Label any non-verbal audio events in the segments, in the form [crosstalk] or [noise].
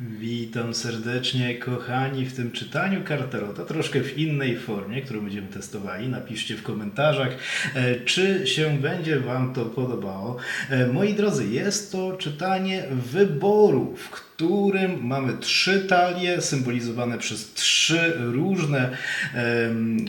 Witam serdecznie, kochani, w tym czytaniu karterota, troszkę w innej formie, którą będziemy testowali. Napiszcie w komentarzach, e, czy się będzie Wam to podobało. E, Moi drodzy, jest to czytanie wyboru, w którym mamy trzy talie symbolizowane przez trzy różne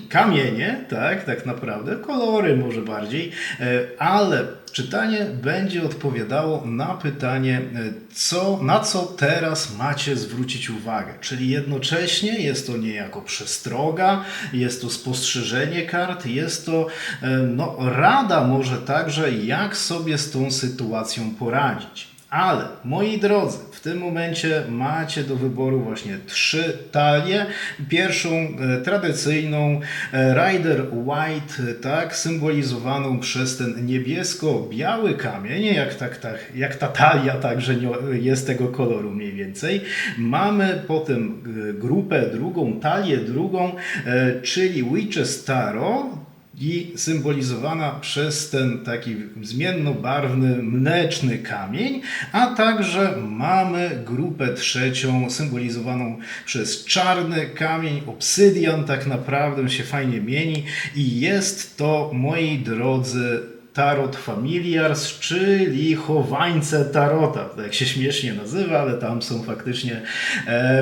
kamienie, tak, tak naprawdę, kolory może bardziej, e, ale czytanie będzie odpowiadało na pytanie, e, co, na co teraz macie zwrócić uwagę. Czyli jednocześnie jest to niejako przestroga, jest to spostrzeżenie kart, jest to e, no, rada może także, jak sobie z tą sytuacją poradzić. Ale moi drodzy, w tym momencie macie do wyboru właśnie trzy talie. Pierwszą e, tradycyjną e, Rider White, e, tak, symbolizowaną przez ten niebiesko-biały kamień, jak, tak, tak, jak ta talia także nie- jest tego koloru mniej więcej. Mamy potem e, grupę drugą, talię drugą, e, czyli Witches Tarot, i symbolizowana przez ten taki zmiennobarwny, mleczny kamień, a także mamy grupę trzecią symbolizowaną przez czarny kamień, obsydian tak naprawdę się fajnie mieni i jest to, moi drodzy, Tarot Familiars, czyli chowańce Tarota. Jak się śmiesznie nazywa, ale tam są faktycznie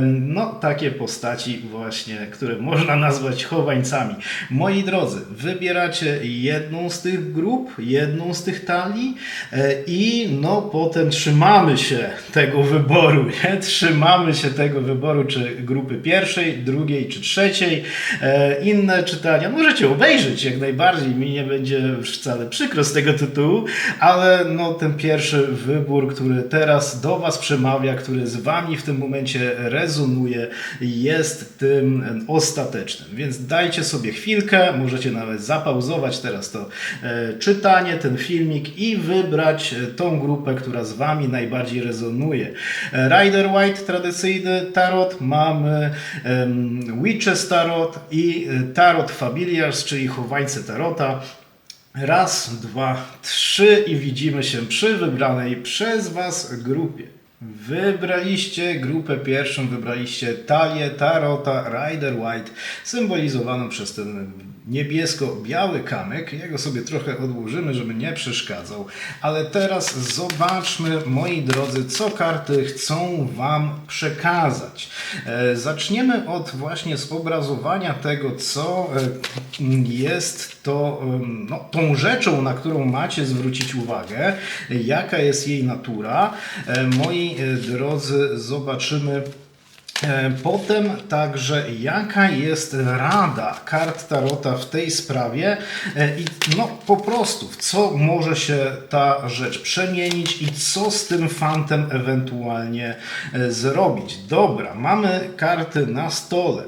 no, takie postaci właśnie, które można nazwać chowańcami. Moi drodzy, wybieracie jedną z tych grup, jedną z tych talii e, i no potem trzymamy się tego wyboru, nie? Trzymamy się tego wyboru, czy grupy pierwszej, drugiej czy trzeciej. E, Inne czytania możecie obejrzeć jak najbardziej, mi nie będzie wcale przykro z tego tytułu, ale no ten pierwszy wybór, który teraz do Was przemawia, który z Wami w tym momencie rezonuje, jest tym ostatecznym. Więc dajcie sobie chwilkę, możecie nawet zapauzować teraz to e, czytanie, ten filmik i wybrać tą grupę, która z Wami najbardziej rezonuje. E, Rider White, tradycyjny tarot, mamy em, Witches Tarot i e, Tarot Familiars, czyli chowańce tarota. Raz, dwa, trzy i widzimy się przy wybranej przez Was grupie. Wybraliście grupę pierwszą, wybraliście talię Tarota Rider White, symbolizowaną przez ten niebiesko-biały kamyk. Jego sobie trochę odłożymy, żeby nie przeszkadzał. Ale teraz zobaczmy, moi drodzy, co karty chcą Wam przekazać. E, Zaczniemy od właśnie zobrazowania tego, co e, jest to no, tą rzeczą, na którą macie zwrócić uwagę, jaka jest jej natura. E, Moi drodzy, zobaczymy. E, Potem także jaka jest rada kart Tarota w tej sprawie e, i no po prostu w co może się ta rzecz przemienić i co z tym fantem ewentualnie e, zrobić. Dobra, mamy karty na stole.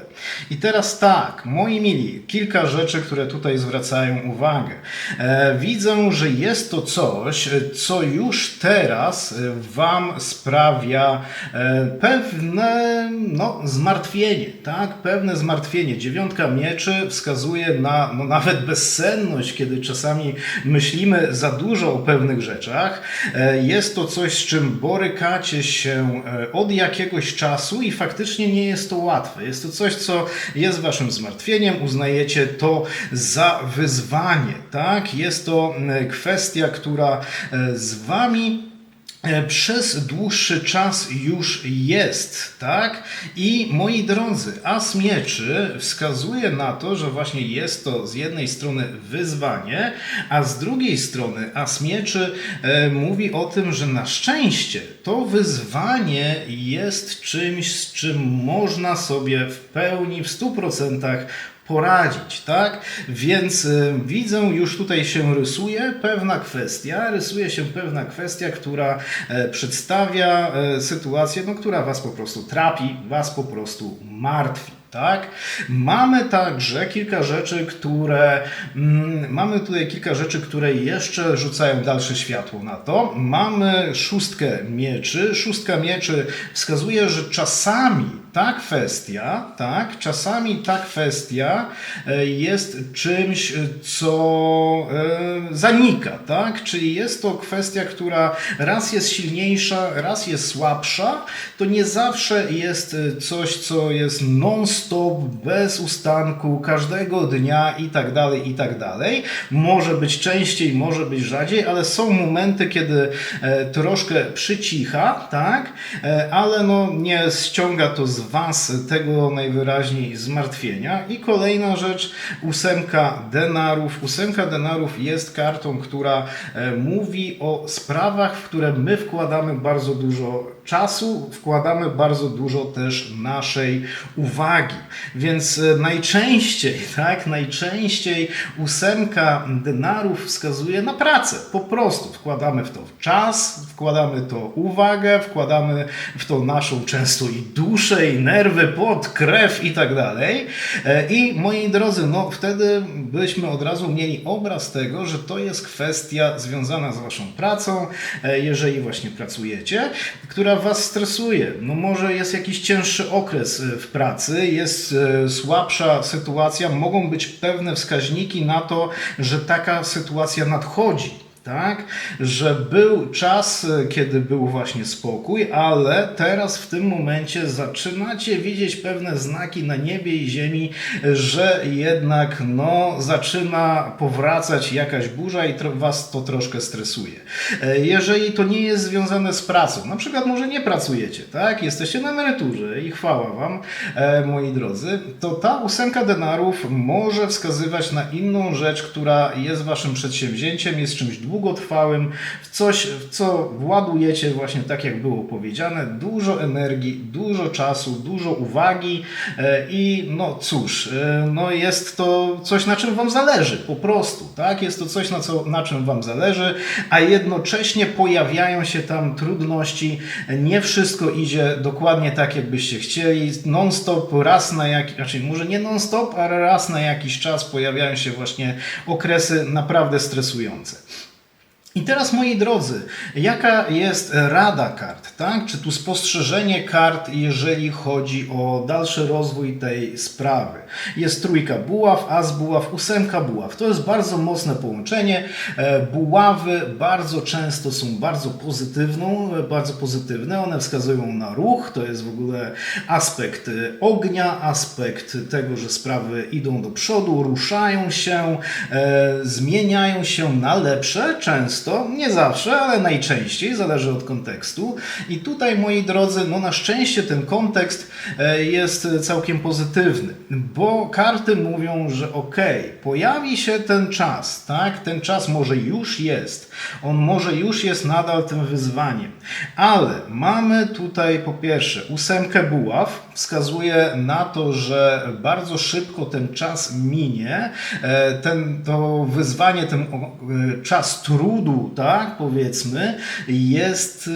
I teraz tak, moi mili, kilka rzeczy, które tutaj zwracają uwagę. E, widzę, że jest to coś, co już teraz e, Wam sprawia e, pewne no, zmartwienie, tak? Pewne zmartwienie. Dziewiątka mieczy wskazuje na no, nawet bezsenność, kiedy czasami myślimy za dużo o pewnych rzeczach. Jest to coś, z czym borykacie się od jakiegoś czasu i faktycznie nie jest to łatwe. Jest to coś, co jest waszym zmartwieniem, uznajecie to za wyzwanie, tak? Jest to mm, kwestia, która e, z wami przez dłuższy czas już jest, tak? I moi drodzy, as mieczy wskazuje na to, że właśnie jest to z jednej strony wyzwanie, a z drugiej strony as mieczy e, mówi o tym, że na szczęście to wyzwanie jest czymś, z czym można sobie w pełni, w 100% poradzić, tak? Więc y, widzę, już tutaj się rysuje pewna kwestia, rysuje się pewna kwestia, która e, przedstawia e, sytuację, no, która Was po prostu trapi, Was po prostu martwi. Tak? Mamy także kilka rzeczy, które mm, mamy tutaj kilka rzeczy, które jeszcze rzucają dalsze światło na to. Mamy szóstkę mieczy. Szóstka mieczy wskazuje, że czasami ta kwestia, tak, czasami ta kwestia e, jest czymś, co e, zanika, tak? Czyli jest to kwestia, która raz jest silniejsza, raz jest słabsza. To nie zawsze jest e, coś, co jest non-stop, bez ustanku, każdego dnia i tak dalej, i tak dalej. Może być częściej, może być rzadziej, ale są momenty, kiedy e, troszkę przycicha, tak? E, ale no nie ściąga to z Was tego najwyraźniej zmartwienia. I kolejna rzecz, ósemka denarów. Ósemka denarów jest kartą, która e, mówi o sprawach, w które my wkładamy bardzo dużo czasu, wkładamy bardzo dużo też naszej uwagi. Więc e, najczęściej, [laughs] tak, najczęściej ósemka denarów wskazuje na pracę. Po prostu wkładamy w to czas, wkładamy to uwagę, wkładamy w to naszą często i duszę, i nerwy, pot, krew i tak dalej. E, I moi drodzy, no wtedy byśmy od razu mieli obraz tego, że to jest kwestia związana z waszą pracą, e, jeżeli właśnie pracujecie, która was stresuje. No może jest jakiś cięższy okres e, w pracy, jest e, słabsza sytuacja, mogą być pewne wskaźniki na to, że taka sytuacja nadchodzi tak? Że był czas, e, kiedy był właśnie spokój, ale teraz w tym momencie zaczynacie widzieć pewne znaki na niebie i ziemi, że jednak no, zaczyna powracać jakaś burza i was to troszkę stresuje. E, Jeżeli to nie jest związane z pracą, na przykład może nie pracujecie, tak? Jesteście na emeryturze i chwała wam, e, moi drodzy, to ta ósemka denarów może wskazywać na inną rzecz, która jest waszym przedsięwzięciem, jest czymś długotrwałym, w coś, w co władujecie właśnie tak, jak było powiedziane, dużo energii, dużo czasu, dużo uwagi e, i no cóż, e, no jest to coś, na czym wam zależy, po prostu, tak? Jest to coś, na, co, na czym wam zależy, a jednocześnie pojawiają się tam trudności, nie wszystko idzie dokładnie tak, jakbyście chcieli, non-stop, raz na jakiś, znaczy może nie non-stop, ale raz na jakiś czas pojawiają się właśnie okresy naprawdę stresujące. I teraz, moi drodzy, jaka jest rada kart, tak? Czy tu spostrzeżenie kart, jeżeli chodzi o dalszy rozwój tej sprawy? Jest trójka buław, as buław, ósemka buław. To jest bardzo mocne połączenie. E, Buławy bardzo często są bardzo pozytywną, bardzo pozytywne. One wskazują na ruch. To jest w ogóle aspekt ognia, aspekt tego, że sprawy idą do przodu, ruszają się, e, zmieniają się na lepsze często, nie zawsze, ale najczęściej, zależy od kontekstu. I tutaj, moi drodzy, no na szczęście ten kontekst e, jest całkiem pozytywny, bo karty mówią, że okej, pojawi się ten czas, tak? Ten czas może już jest, on może już jest nadal tym wyzwaniem, ale mamy tutaj po pierwsze ósemkę buław, wskazuje na to, że bardzo szybko ten czas minie, e, ten, to wyzwanie, ten e, czas trudu, tak, powiedzmy, jest y,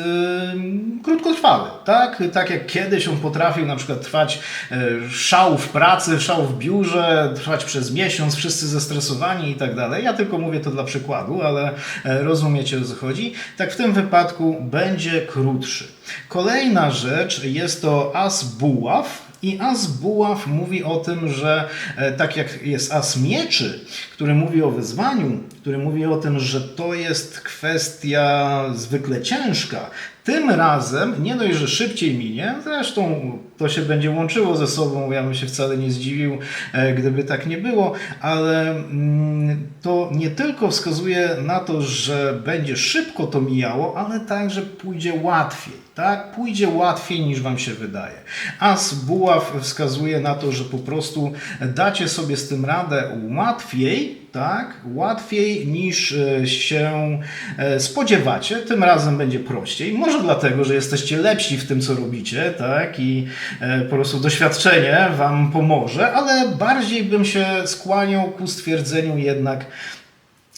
krótkotrwały, tak? Tak jak kiedyś on potrafił na przykład trwać e, szał w pracy, szał w biurze, trwać przez miesiąc, wszyscy zestresowani i tak dalej. Ja tylko mówię to dla przykładu, ale e, rozumiecie o co chodzi. Tak w tym wypadku będzie krótszy. Kolejna rzecz jest to as buław, i as buław mówi o tym, że e, tak jak jest as mieczy, który mówi o wyzwaniu, który mówi o tym, że to jest kwestia zwykle ciężka, tym razem nie dość, że szybciej minie, zresztą to się będzie łączyło ze sobą, ja bym się wcale nie zdziwił, e, gdyby tak nie było, ale mm, to nie tylko wskazuje na to, że będzie szybko to mijało, ale także pójdzie łatwiej. Tak, pójdzie łatwiej niż Wam się wydaje. As buław wskazuje na to, że po prostu dacie sobie z tym radę łatwiej, tak, łatwiej niż e, się e, spodziewacie. Tym razem będzie prościej. Może dlatego, że jesteście lepsi w tym, co robicie, tak, i e, po prostu doświadczenie Wam pomoże, ale bardziej bym się skłaniał ku stwierdzeniu jednak,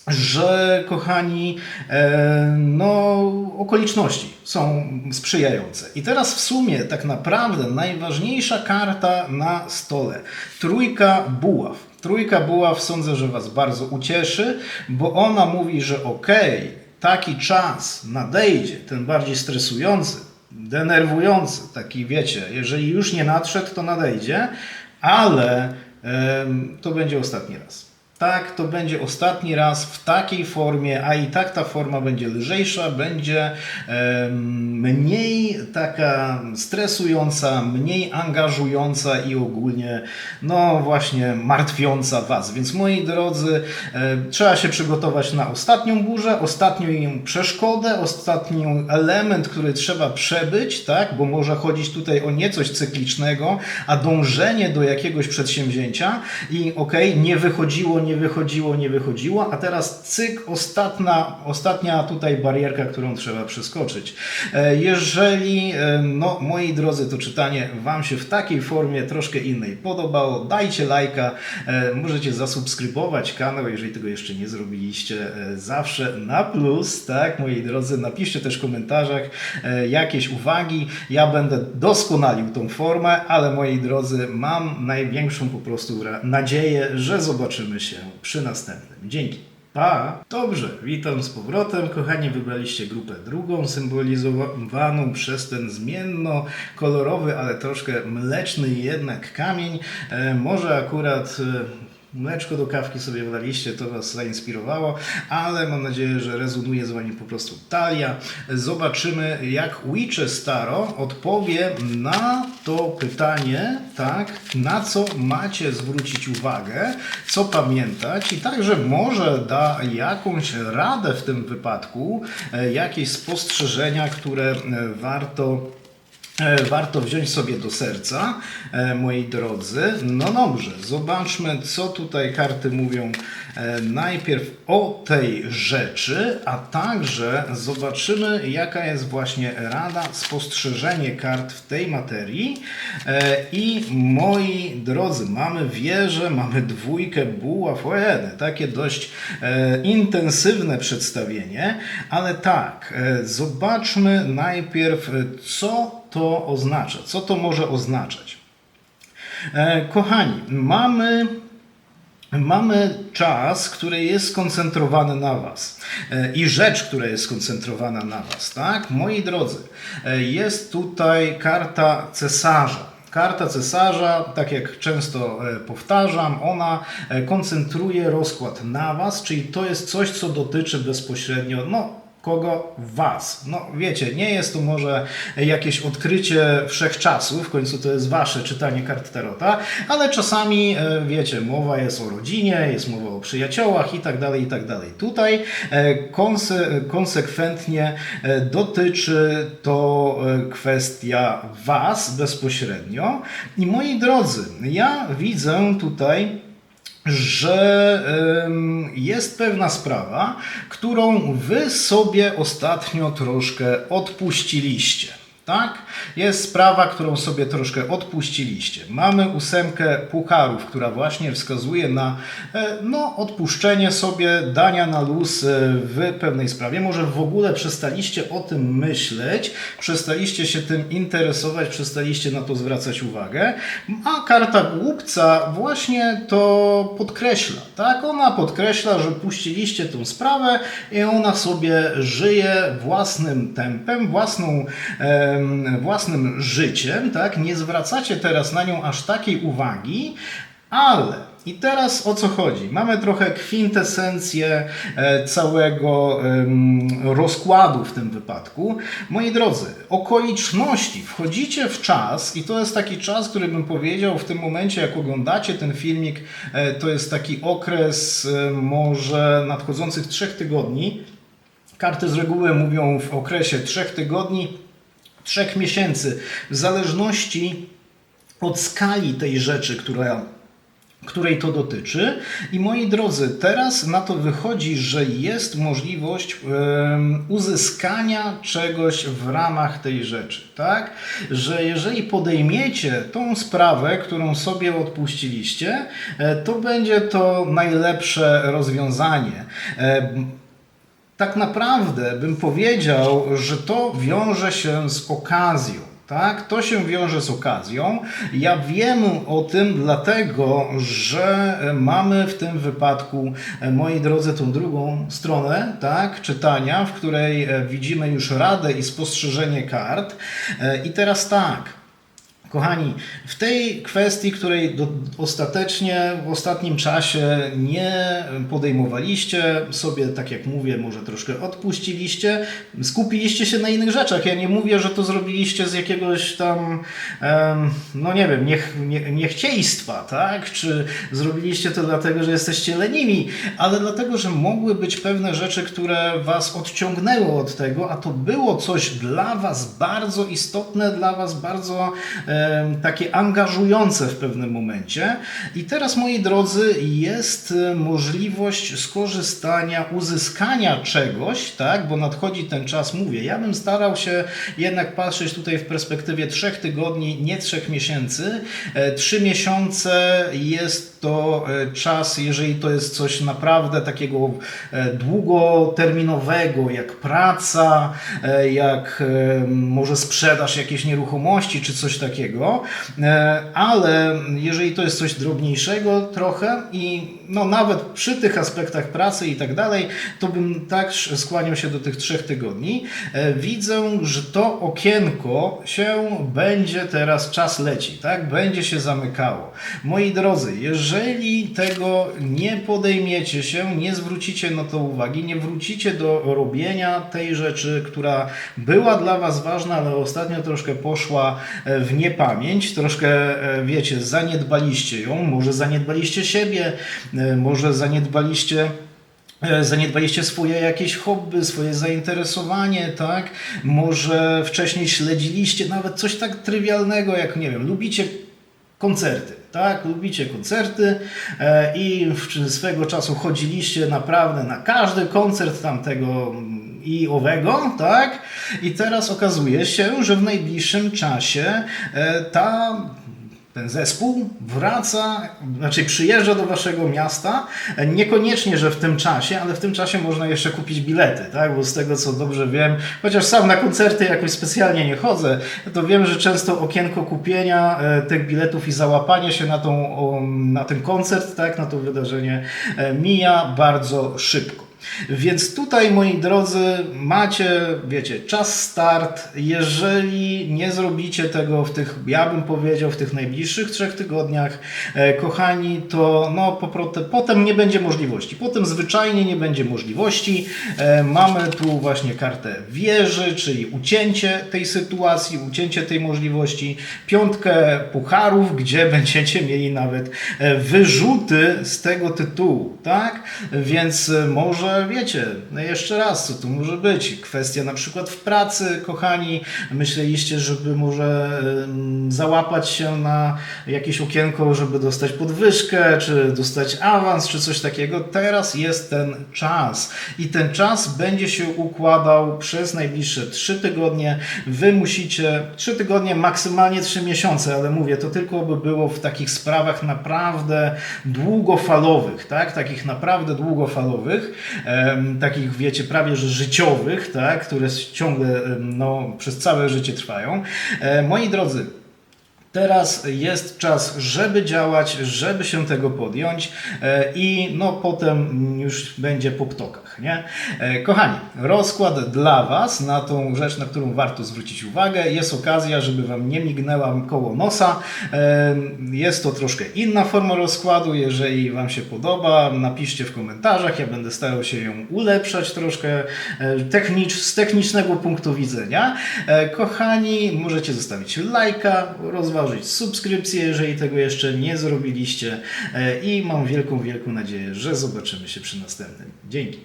że kochani, e, no, okoliczności są sprzyjające. I teraz w sumie tak naprawdę najważniejsza karta na stole. Trójka buław. Trójka buław sądzę, że Was bardzo ucieszy, bo ona mówi, że okej, taki czas nadejdzie, ten bardziej stresujący, denerwujący, taki wiecie, jeżeli już nie nadszedł, to nadejdzie, ale to będzie ostatni raz. Tak, to będzie ostatni raz w takiej formie, a i tak ta forma będzie lżejsza, będzie mniej taka stresująca, mniej angażująca i ogólnie, no właśnie, martwiąca Was. Więc moi drodzy, trzeba się przygotować na ostatnią burzę, ostatnią przeszkodę, ostatni element, który trzeba przebyć, tak, bo może chodzić tutaj o nie coś cyklicznego, a dążenie do jakiegoś przedsięwzięcia i okej, nie wychodziło, nie wychodziło, nie wychodziło, a teraz cyk, ostatnia, ostatnia tutaj barierka, którą trzeba przeskoczyć. E, Jeżeli, e, no moi drodzy, to czytanie Wam się w takiej formie troszkę innej podobało, dajcie lajka, e, możecie zasubskrybować kanał, jeżeli tego jeszcze nie zrobiliście, zawsze na plus, tak, moi drodzy, napiszcie też w komentarzach jakieś uwagi, ja będę doskonalił tą formę, ale moi drodzy, mam największą po prostu nadzieję, że zobaczymy się przy następnym. Dzięki. Pa! Dobrze, witam z powrotem. Kochani, wybraliście grupę drugą, symbolizowaną przez ten zmienno-kolorowy, ale troszkę mleczny jednak kamień. E, może akurat e, mleczko do kawki sobie wlaliście, to Was zainspirowało, ale mam nadzieję, że rezonuje z Wami po prostu talia. Zobaczymy, jak Witche Staro odpowie na to pytanie, tak, na co macie zwrócić uwagę, co pamiętać i także może da jakąś radę w tym wypadku, e, jakieś spostrzeżenia, które e, warto warto wziąć sobie do serca, e, moi drodzy. No dobrze, zobaczmy, co tutaj karty mówią e, najpierw o tej rzeczy, a także zobaczymy, jaka jest właśnie rada, spostrzeżenie kart w tej materii. E, I moi drodzy, mamy wieżę, mamy dwójkę buław, ojedy, takie dość e, intensywne przedstawienie, ale tak, e, zobaczmy najpierw, e, co to oznacza, co to może oznaczać. E, Kochani, mamy Mamy czas, który jest skoncentrowany na Was E, i rzecz, która jest skoncentrowana na Was, tak? Moi drodzy, e, jest tutaj karta cesarza. Karta cesarza, tak jak często powtarzam, ona koncentruje rozkład na Was, czyli to jest coś, co dotyczy bezpośrednio, no, kogo? Was. No wiecie, nie jest to może jakieś odkrycie wszechczasów, w końcu to jest wasze czytanie kart Tarota, ale czasami, e, wiecie, mowa jest o rodzinie, jest mowa o przyjaciołach i tak dalej, i tak dalej. Tutaj e, konse, konsekwentnie e, dotyczy to kwestia was bezpośrednio. I moi drodzy, ja widzę tutaj że jest pewna sprawa, którą wy sobie ostatnio troszkę odpuściliście. Tak? Jest sprawa, którą sobie troszkę odpuściliście. Mamy ósemkę pucharów, która właśnie wskazuje na e, no, odpuszczenie sobie, dania na luz e, w pewnej sprawie. Może w ogóle przestaliście o tym myśleć, przestaliście się tym interesować, przestaliście na to zwracać uwagę, a karta głupca właśnie to podkreśla. Tak? Ona podkreśla, że puściliście tą sprawę i ona sobie żyje własnym tempem, własną, em, własnym życiem. Tak? Nie zwracacie teraz na nią aż takiej uwagi, ale i teraz o co chodzi? Mamy trochę kwintesencję e, całego rozkładu w tym wypadku. Moi drodzy, okoliczności. Wchodzicie w czas i to jest taki czas, który bym powiedział w tym momencie, jak oglądacie ten filmik, e, to jest taki okres e, może nadchodzących trzech tygodni. Karty z reguły mówią w okresie trzech tygodni, trzech miesięcy, w zależności od skali tej rzeczy, która której to dotyczy. I moi drodzy, teraz na to wychodzi, że jest możliwość uzyskania czegoś w ramach tej rzeczy, tak? Że jeżeli podejmiecie tą sprawę, którą sobie odpuściliście, e, to będzie to najlepsze rozwiązanie. Tak naprawdę bym powiedział, że to wiąże się z okazją. Tak, to się wiąże z okazją. Ja wiem o tym dlatego, że mamy w tym wypadku, e, moi drodzy, tą drugą stronę tak, czytania, w której e, widzimy już radę i spostrzeżenie kart. E, I teraz tak. Kochani, w tej kwestii, której do, ostatecznie w ostatnim czasie nie podejmowaliście, sobie, tak jak mówię, może troszkę odpuściliście, skupiliście się na innych rzeczach. Ja nie mówię, że to zrobiliście z jakiegoś tam, no nie wiem, niech, nie, niechciejstwa, tak? Czy zrobiliście to dlatego, że jesteście leniwi, ale dlatego, że mogły być pewne rzeczy, które was odciągnęły od tego, a to było coś dla was bardzo istotne, dla was bardzo em, takie angażujące w pewnym momencie. I teraz, moi drodzy, jest e, możliwość skorzystania, uzyskania czegoś, tak, bo nadchodzi ten czas, mówię, ja bym starał się jednak patrzeć tutaj w perspektywie trzech tygodni, nie trzech miesięcy. E, Trzy miesiące jest to e, czas, jeżeli to jest coś naprawdę takiego e, długoterminowego, jak praca, e, jak może sprzedaż jakiejś nieruchomości czy coś takiego, ale jeżeli to jest coś drobniejszego trochę i no nawet przy tych aspektach pracy i tak dalej, to bym tak skłaniał się do tych trzech tygodni. Widzę, że to okienko się będzie teraz, czas leci, tak? Będzie się zamykało. Moi drodzy, jeżeli tego nie podejmiecie się, nie zwrócicie na to uwagi, nie wrócicie do robienia tej rzeczy, która była dla Was ważna, ale ostatnio troszkę poszła e, w niepamięć, troszkę, e, wiecie, zaniedbaliście ją, może zaniedbaliście siebie, e, może zaniedbaliście Zaniedbaliście swoje jakieś hobby, swoje zainteresowanie, tak? Może wcześniej śledziliście nawet coś tak trywialnego, jak nie wiem, lubicie koncerty, tak? Lubicie koncerty e, i swego czasu chodziliście naprawdę na każdy koncert tamtego mm, i owego, tak? I teraz okazuje się, że w najbliższym czasie e, ta ten zespół wraca, znaczy przyjeżdża do waszego miasta, e, niekoniecznie, że w tym czasie, ale w tym czasie można jeszcze kupić bilety, tak? Bo z tego co dobrze wiem, chociaż sam na koncerty jakoś specjalnie nie chodzę, to wiem, że często okienko kupienia e, tych biletów i załapanie się na, tą, na ten koncert, tak? Na to wydarzenie e, mija bardzo szybko. Więc tutaj, moi drodzy, macie, wiecie, czas start. Jeżeli nie zrobicie tego w tych, ja bym powiedział, w tych najbliższych trzech tygodniach, e, kochani, to no po potem nie będzie możliwości. Potem zwyczajnie nie będzie możliwości. E, mamy tu właśnie kartę wieży, czyli ucięcie tej sytuacji, ucięcie tej możliwości. Piątkę pucharów, gdzie [laughs] będziecie mieli nawet e, wyrzuty z tego tytułu, tak? Więc e, wiecie, no jeszcze raz, co tu może być? Kwestia na przykład w pracy, kochani, myśleliście, żeby może załapać się na jakieś okienko, żeby dostać podwyżkę, czy dostać awans, czy coś takiego. Teraz jest ten czas i ten czas będzie się układał przez najbliższe trzy tygodnie. Wy musicie, trzy tygodnie, maksymalnie trzy miesiące, ale mówię, to tylko by było w takich sprawach naprawdę długofalowych, tak? Takich naprawdę długofalowych, takich wiecie, prawie że życiowych, tak? Które ciągle no, przez całe życie trwają. E, moi drodzy, Teraz jest czas, żeby działać, żeby się tego podjąć e, i no potem już będzie po ptokach, nie? E, Kochani, rozkład dla Was na tą rzecz, na którą warto zwrócić uwagę. Jest okazja, żeby Wam nie mignęła koło nosa. E, Jest to troszkę inna forma rozkładu. Jeżeli Wam się podoba, napiszcie w komentarzach. Ja będę starał się ją ulepszać troszkę technicz, z technicznego punktu widzenia. Kochani, możecie zostawić lajka, subskrypcję, jeżeli tego jeszcze nie zrobiliście. E, I mam wielką, wielką nadzieję, że zobaczymy się przy następnym. Dzięki.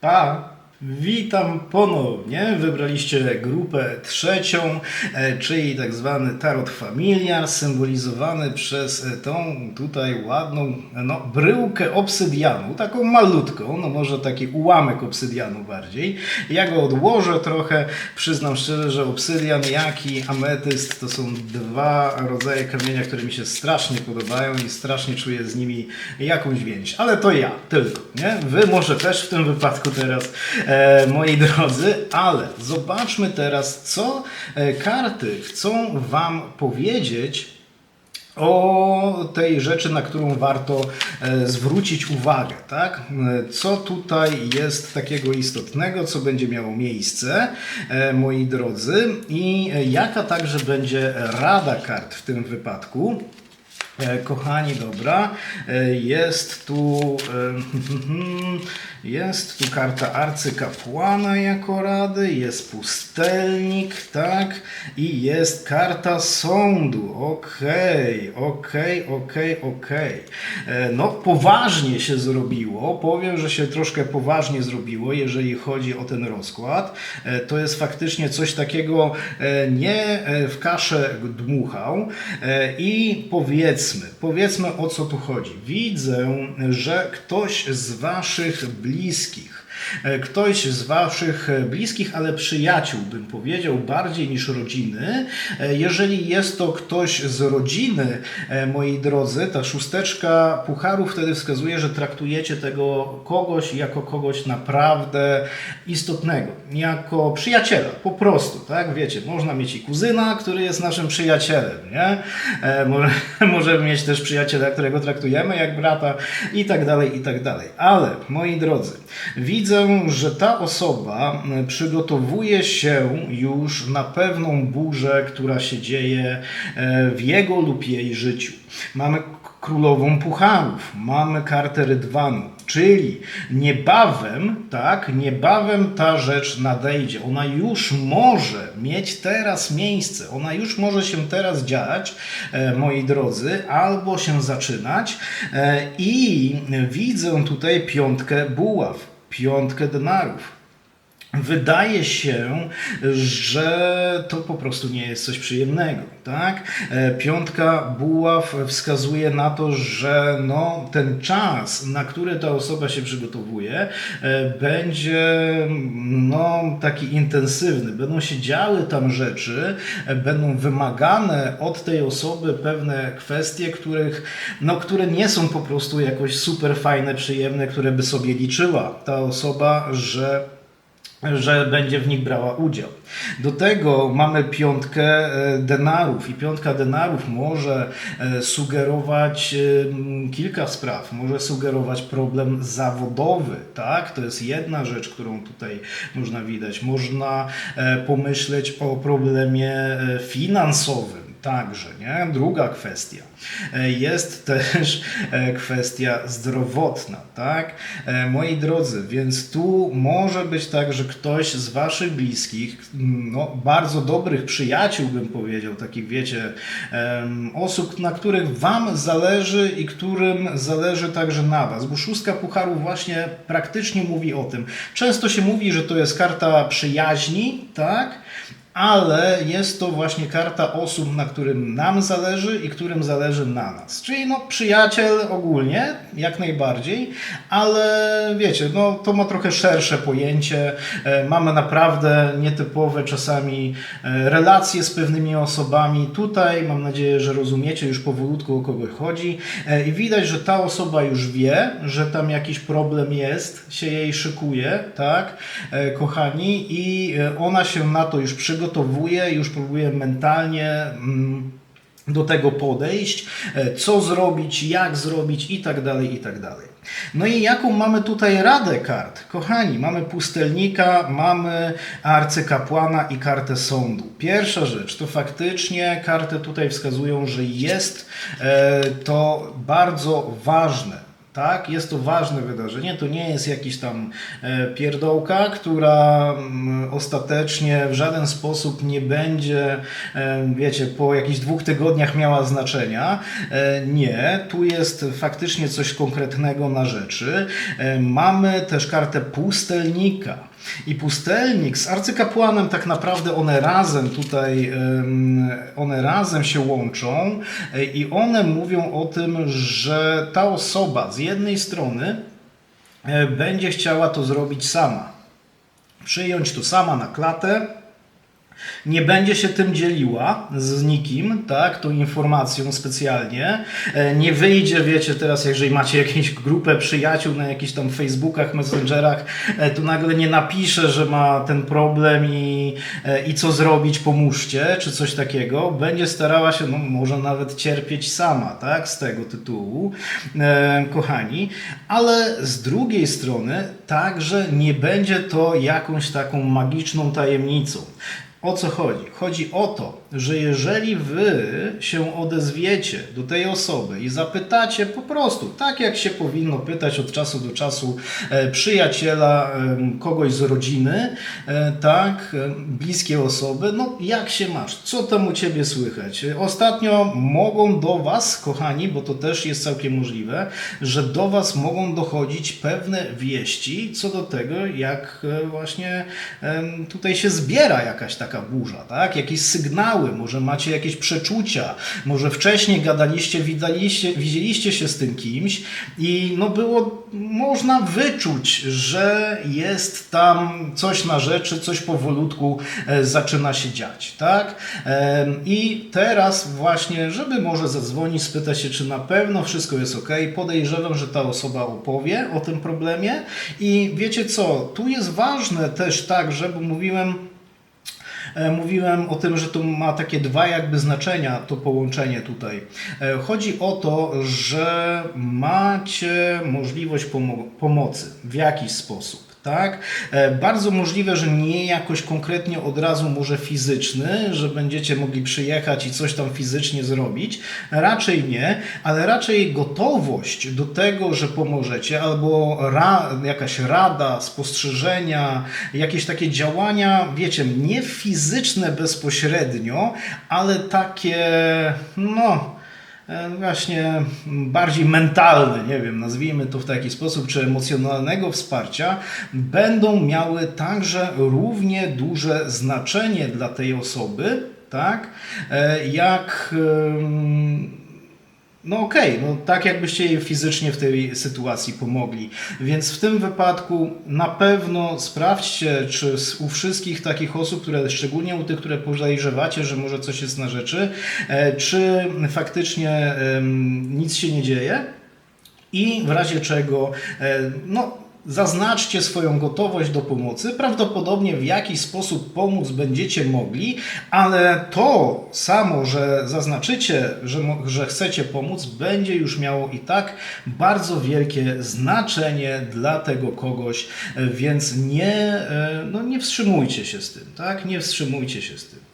Pa! Witam ponownie. Wybraliście grupę trzecią, e, czyli tak zwany tarot familiar, symbolizowany przez e, tą tutaj ładną no, bryłkę obsydianu, taką malutką, no może taki ułamek obsydianu bardziej. Ja go odłożę trochę. Przyznam szczerze, że obsydian, jak i ametyst to są dwa rodzaje kamienia, które mi się strasznie podobają i strasznie czuję z nimi jakąś więź. Ale to ja tylko, nie? Wy może też w tym wypadku teraz, e, moi drodzy, ale zobaczmy teraz, co e, karty chcą Wam powiedzieć o tej rzeczy, na którą warto e, zwrócić uwagę, tak? E, Co tutaj jest takiego istotnego, co będzie miało miejsce, e, moi drodzy, i e, jaka także będzie rada kart w tym wypadku. E, Kochani, dobra, e, jest tu e, [laughs] jest tu karta arcykapłana jako rady, jest pustelnik, tak, i jest karta sądu. Okej, okej, okej, okej. E, No, poważnie się zrobiło. Powiem, że się troszkę poważnie zrobiło, jeżeli chodzi o ten rozkład. E, To jest faktycznie coś takiego e, nie w kaszę dmuchał i powiedzmy, powiedzmy o co tu chodzi. Widzę, że ktoś z waszych bliskich E, Ktoś z Waszych e, bliskich, ale przyjaciół, bym powiedział, bardziej niż rodziny. E, Jeżeli jest to ktoś z rodziny, e, moi drodzy, ta szósteczka pucharów wtedy wskazuje, że traktujecie tego kogoś jako kogoś naprawdę istotnego, jako przyjaciela, po prostu, tak? Wiecie, można mieć i kuzyna, który jest naszym przyjacielem, nie? E, Może, [laughs] możemy mieć też przyjaciela, którego traktujemy jak brata i tak dalej, i tak dalej. Ale, moi drodzy, widzę, że ta osoba m, przygotowuje się już na pewną burzę, która się dzieje e, w jego lub jej życiu. Mamy królową pucharów, mamy kartę rydwanu, czyli niebawem, tak, niebawem ta rzecz nadejdzie. Ona już może mieć teraz miejsce, ona już może się teraz dziać, e, moi drodzy, albo się zaczynać e, i widzę tutaj piątkę buław, piątkę denarów. Wydaje się, że to po prostu nie jest coś przyjemnego, tak? E, Piątka buław wskazuje na to, że no, ten czas, na który ta osoba się przygotowuje, e, będzie no, taki intensywny. Będą się działy tam rzeczy, e, będą wymagane od tej osoby pewne kwestie, których, no, które nie są po prostu jakoś super fajne, przyjemne, które by sobie liczyła ta osoba, że że będzie w nich brała udział. Do tego mamy piątkę e, denarów i piątka denarów może e, sugerować e, kilka spraw. Może sugerować problem zawodowy, tak? To jest jedna rzecz, którą tutaj można widać. Można pomyśleć o problemie finansowym. Także, nie? Druga kwestia. E, Jest też e, kwestia zdrowotna, tak? E, Moi drodzy, więc tu może być tak, że ktoś z Waszych bliskich, no, bardzo dobrych przyjaciół, bym powiedział, takich wiecie, osób, na których Wam zależy i którym zależy także na Was, bo szóstka pucharów właśnie praktycznie mówi o tym. Często się mówi, że to jest karta przyjaźni, tak? Ale jest to właśnie karta osób, na którym nam zależy i którym zależy na nas. Czyli no przyjaciel ogólnie, jak najbardziej, ale wiecie, no to ma trochę szersze pojęcie. E, Mamy naprawdę nietypowe czasami e, relacje z pewnymi osobami. Tutaj mam nadzieję, że rozumiecie już powolutku o kogo chodzi E, i widać, że ta osoba już wie, że tam jakiś problem jest, się jej szykuje, tak, kochani, i ona się na to już przygotowuje, już próbuje mentalnie. Mm, do tego podejść, e, co zrobić, jak zrobić i tak dalej, i tak dalej. No i jaką mamy tutaj radę kart? Kochani, mamy pustelnika, mamy arcykapłana i kartę sądu. Pierwsza rzecz to faktycznie karty tutaj wskazują, że jest e, to bardzo ważne. Tak, jest to ważne wydarzenie. To nie jest jakiś tam e, pierdołka, która mm, ostatecznie w żaden sposób nie będzie, e, wiecie, po jakichś dwóch tygodniach miała znaczenia. E, nie, tu jest faktycznie coś konkretnego na rzeczy. Mamy też kartę pustelnika. I pustelnik z arcykapłanem tak naprawdę one razem tutaj, one razem się łączą e, i one mówią o tym, że ta osoba z jednej strony e, będzie chciała to zrobić sama. Przyjąć to sama na klatę, nie będzie się tym dzieliła z nikim, tak, tą informacją specjalnie. E, Nie wyjdzie, wiecie, teraz jeżeli macie jakąś grupę przyjaciół na jakichś tam Facebookach, Messengerach, e, to nagle nie napisze, że ma ten problem i, e, i co zrobić, pomóżcie, czy coś takiego. Będzie starała się, no może nawet cierpieć sama, tak, z tego tytułu, kochani. Ale z drugiej strony także nie będzie to jakąś taką magiczną tajemnicą. O co chodzi? Chodzi o to, że jeżeli wy się odezwiecie do tej osoby i zapytacie po prostu, tak jak się powinno pytać od czasu do czasu e, przyjaciela, kogoś z rodziny, e, tak, e, bliskie osoby, no jak się masz? Co tam u ciebie słychać? Ostatnio mogą do was, kochani, bo to też jest całkiem możliwe, że do was mogą dochodzić pewne wieści co do tego, jak właśnie tutaj się zbiera jakaś taka burza, tak? Jakieś sygnały, może macie jakieś przeczucia, może wcześniej gadaliście, widaliście, widzieliście się z tym kimś i no było można wyczuć, że jest tam coś na rzeczy, coś powolutku e, zaczyna się dziać, tak? I teraz właśnie, żeby może zadzwonić, spytać się, czy na pewno wszystko jest ok, podejrzewam, że ta osoba opowie o tym problemie. I wiecie co, tu jest ważne też tak, żeby mówiłem, Mówiłem o tym, że to ma takie dwa jakby znaczenia, to połączenie tutaj. E, Chodzi o to, że macie możliwość pomo- pomocy w jakiś sposób. Tak? E, Bardzo możliwe, że nie jakoś konkretnie od razu może fizyczny, że będziecie mogli przyjechać i coś tam fizycznie zrobić. Raczej nie, ale raczej gotowość do tego, że pomożecie, albo ra, jakaś rada, spostrzeżenia, jakieś takie działania, wiecie, nie fizyczne bezpośrednio, ale takie, no, właśnie bardziej mentalne, nie wiem, nazwijmy to w taki sposób, czy emocjonalnego wsparcia, będą miały także równie duże znaczenie dla tej osoby, tak, e, jak no okej, no tak jakbyście jej fizycznie w tej sytuacji pomogli. Więc w tym wypadku na pewno sprawdźcie, czy u wszystkich takich osób, które szczególnie u tych, które podejrzewacie, że może coś jest na rzeczy, e, czy faktycznie nic się nie dzieje. I w razie czego, e, no, zaznaczcie swoją gotowość do pomocy. Prawdopodobnie w jakiś sposób pomóc będziecie mogli, ale to samo, że zaznaczycie, że, że chcecie pomóc, będzie już miało i tak bardzo wielkie znaczenie dla tego kogoś, więc nie, e, no, nie wstrzymujcie się z tym, tak? Nie wstrzymujcie się z tym.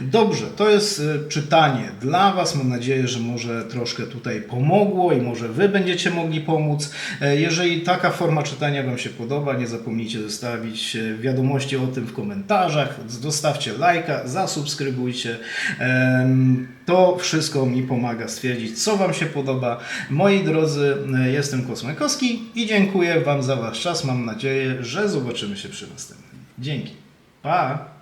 Dobrze, to jest e, czytanie dla Was. Mam nadzieję, że może troszkę tutaj pomogło i może Wy będziecie mogli pomóc. E, Jeżeli taka forma czytania Wam się podoba, nie zapomnijcie zostawić e, wiadomości o tym w komentarzach. Zostawcie lajka, zasubskrybujcie. To wszystko mi pomaga stwierdzić, co Wam się podoba. Moi drodzy, e, jestem Kosmykowski i dziękuję Wam za Wasz czas. Mam nadzieję, że zobaczymy się przy następnym. Dzięki. Pa!